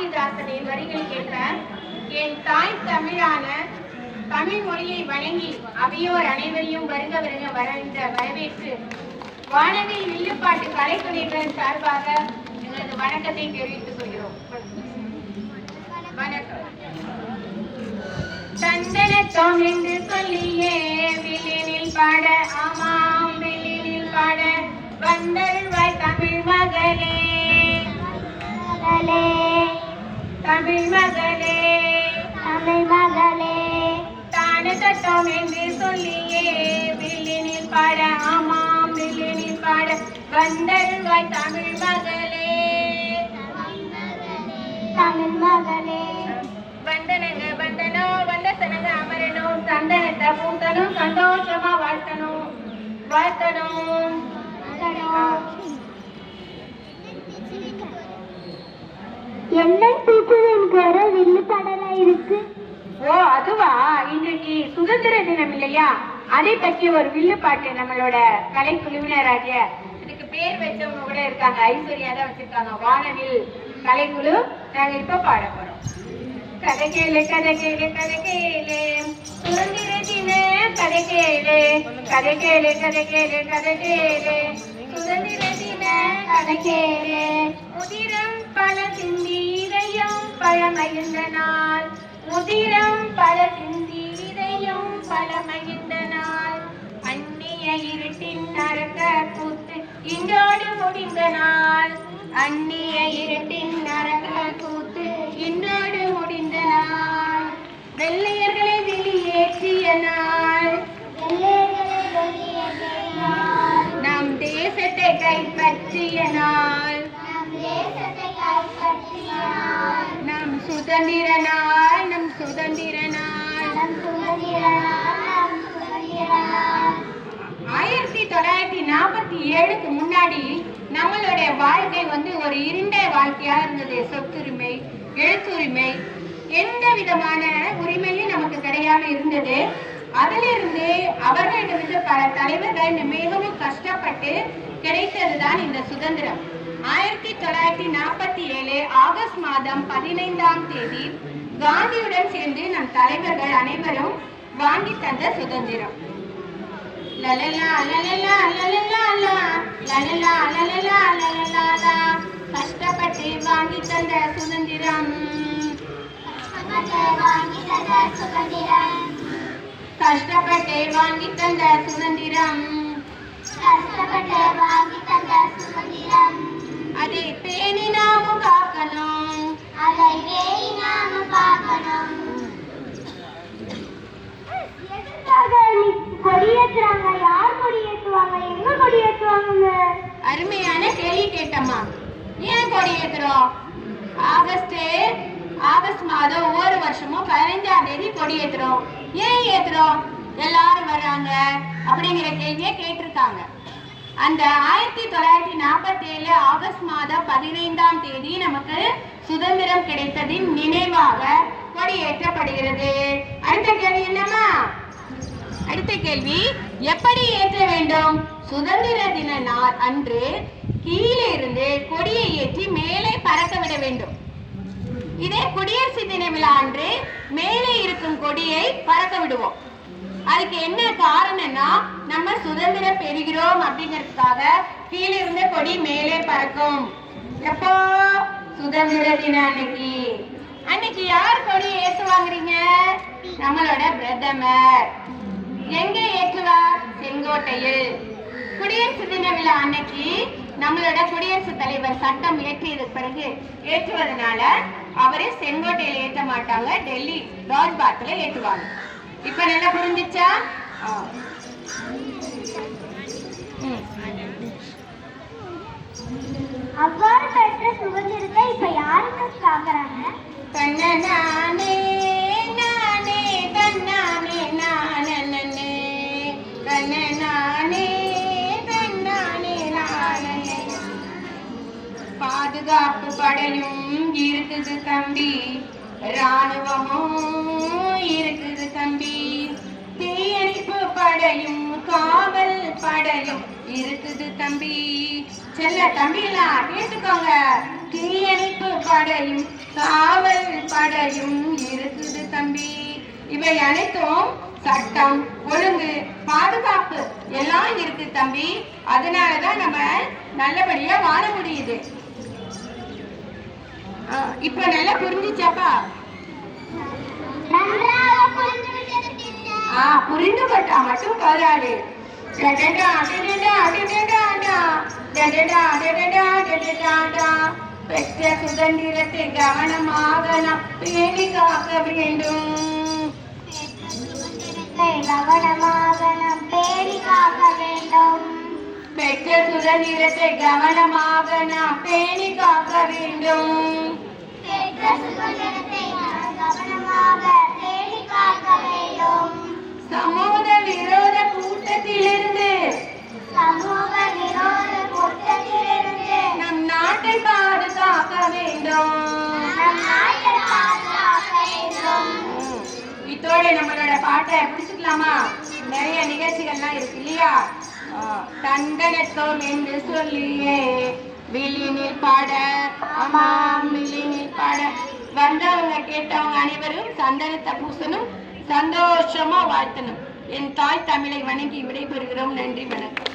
பாரதிதாசனின் வரிகள் என் தாய் தமிழான தமிழ் மொழியை வணங்கி அவையோர் அனைவரையும் வருக வருக வரந்த வரவேற்று வானவில் வில்லுப்பாட்டு கலைக்குழுவினர் சார்பாக எங்களது வணக்கத்தை தெரிவித்துக் கொள்கிறோம். வணக்கம். சந்தனத்தோம் என்று சொல்லியே வில்லினில் பாட ஆமாம் வில்லினில் பாட வந்தருள்வாய் தமிழ் மகளே. மகளே. தமிழ் மகளே தமிழ் மகளே தான தட்டோம் என்று சொல்லியே வில்லினில் பாட ஆமாம் வில்லினில் பாட வந்தருள்வாய் தமிழ் மகளே தமிழ் மகளே வந்தனங்க வந்தனோ வந்த சனங்க அமரணும் சந்தனத்தை பூத்தனும் சந்தோஷமா வாழ்த்தணும் வாழ்த்தணும் என்ன டீச்சர் எனக்கு வர வில்லு படலா இருக்கு. ஓ அதுவா? இன்னைக்கு சுதந்திர தினம் இல்லையா? அதை பற்றி ஒரு வில்லு பாட்டு நம்மளோட கலை குழுவினராகிய இதுக்கு பேர் வச்சவங்க கூட இருக்காங்க. ஐஸ்வர்யா தான் வச்சிருக்காங்க. வானவில் கலைக்குழு. நாங்க இப்ப பாட போறோம். கதை கேளு கதை கேளு கதை கேளு. சுதந்திர தின கதை கேளு. கதை கேளு கதை கேளு கதை கேளு. சுதந்திர தின கதை கேளு. முதிரம் பல சிந்தி இதயம் பழமகிழ்ந்த நாள் முதிரம் பல சிந்தி இதயம் பழமகிழ்ந்த நாள் அந்நிய இருட்டின் நரக கூத்து இன்றோடு முடிந்த நாள். அந்நிய இருட்டின் நரக கூத்து இன்றோடு முடிந்த நாள். வெள்ளையர்களை வெளியேற்றிய நாள். நம் தேசத்தை கைப்பற்றிய நாள். நம் சுதந்திர நாள் நம் சுதந்திர நாள். ஆயிரத்தி தொள்ளாயிரத்தி நாற்பத்தி ஏழுக்கு முன்னாடி நம்மளுடைய வாழ்க்கை வந்து ஒரு இருண்ட வாழ்க்கையா இருந்தது. சொத்துரிமை எழுத்துரிமை எந்த விதமான உரிமையும் நமக்கு கிடையாம இருந்தது. அதிலிருந்து அவர்களிடமிருந்து பல தலைவர்கள் மிகவும் கஷ்டப்பட்டு கிடைத்ததுதான் இந்த சுதந்திரம். ஆயிரத்தி தொள்ளாயிரத்தி நாற்பத்தி ஏழு ஆகஸ்ட் மாதம் பதினைந்தாம் தேதி காந்தியுடன் சேர்ந்து நம் தலைவர்கள் அனைவரும் வாங்கி தந்த சுதந்திரம். லலலா, லலலா, லலலா, லலலா, லலலா, லலலா, கஷ்டப்பட்டு வாங்கி தந்த சுதந்திரம். கஷ்டப்பட்டு வாங்கி தந்த சுதந்திரம். கஷ்டப்பட்டு வாங்கி அருமையான கேள்வி கேட்டம்மா. ஏன் கொடி ஏத்துறோம்? ஆகஸ்ட் ஆகஸ்ட் மாதம் ஒவ்வொரு வருஷமும் பதினைஞ்சாம் தேதி கொடி ஏத்துறோம். ஏன் ஏத்துறோம்? எல்லாரும் வர்றாங்க அப்படிங்கிற கேள்வியை கேட்டிருக்காங்க. அந்த ஆயிரத்தி தொள்ளாயிரத்தி நாற்பத்தி ஏழு ஆகஸ்ட் மாதம் பதினைந்தாம் தேதி நமக்கு சுதந்திரம் கிடைத்ததின் நினைவாக கொடி ஏற்றப்படுகிறது. அடுத்த கேள்வி என்னம்மா? அடுத்த கேள்வி எப்படி ஏற்ற வேண்டும்? சுதந்திர தின நாள் அன்று கீழே இருந்து கொடியை ஏற்றி மேலே பறக்க விட வேண்டும். இதே குடியரசு தின விழா அன்று மேலே இருக்கும் கொடியை பறக்க விடுவோம். அதுக்கு என்ன காரணம்னா நம்ம சுதந்திரம் பெறுகிறோம் அப்படிங்கிறதுக்காக கீழே இருந்த கொடி மேலே பறக்கும். எப்போ? சுதந்திர தின அன்னைக்கு. அன்னைக்கு யார் கொடி ஏற்றுவாங்கிறீங்க நம்மளோட பிரதமர். எங்கே ஏற்றுவார்? செங்கோட்டையில். குடியரசு தின விழா அன்னைக்கு நம்மளோட குடியரசுத் தலைவர் சட்டம் இயற்றியது பிறகு ஏற்றுவதனால அவரு செங்கோட்டையில் ஏற்ற மாட்டாங்க டெல்லி ராஜ்பாத்ல ஏற்றுவாங்க. இப்ப நல்லா புரிஞ்சுச்சா? பாதுகாப்பு படையும் இருக்குது தம்பி. ராணுவமும் இருக்குது தம்பி. தீயணைப்பு படையும் காவல் படையும் இருக்குது தம்பி. செல்ல தம்பிகளா கேட்டுக்கோங்க. தீயணைப்பு படையும் காவல் படையும் இருக்குது தம்பி. இவை அனைத்தும் சட்டம் ஒழுங்கு பாதுகாப்பு எல்லாம் இருக்கு தம்பி. அதனாலதான் நம்ம நல்லபடியா வாழ முடியுது. இப்ப நல்லா புரிஞ்சுச்சாப்பா? நன்றாக புரிந்துவிட்டது டீச்சர் ஆ புரிந்து பட்டா மட்டும் டடடாடா. பெற்ற சுதந்திரத்தை கவனமாக நாம் பேணி காக்க வேண்டும். சுதந்திரத்தை கவனமாக நாம் பேணி காக்க வேண்டும். பெற்ற சுதந்திரத்தை கவனமாக நாம் பேணி காக்க வேண்டும். பெற்ற சுதந்திரத்தை கவனமாக இதோட நம்மளோட பாட்டை பிடிச்சிக்கலாமா நிறைய நிகழ்ச்சிகள்லாம் இருக்கு இல்லையா? தண்டனத்தோம் என்று சொல்லியே விழினில் பாட ஆமாம் விழினில் பாட. வந்தவங்க கேட்டவங்க அனைவரும் சந்தனத்தை பூசணும் சந்தோஷமா வாழ்த்தணும். என் தாய் தமிழை வணங்கி விடைபெறுகிறோம். நன்றி வணக்கம்.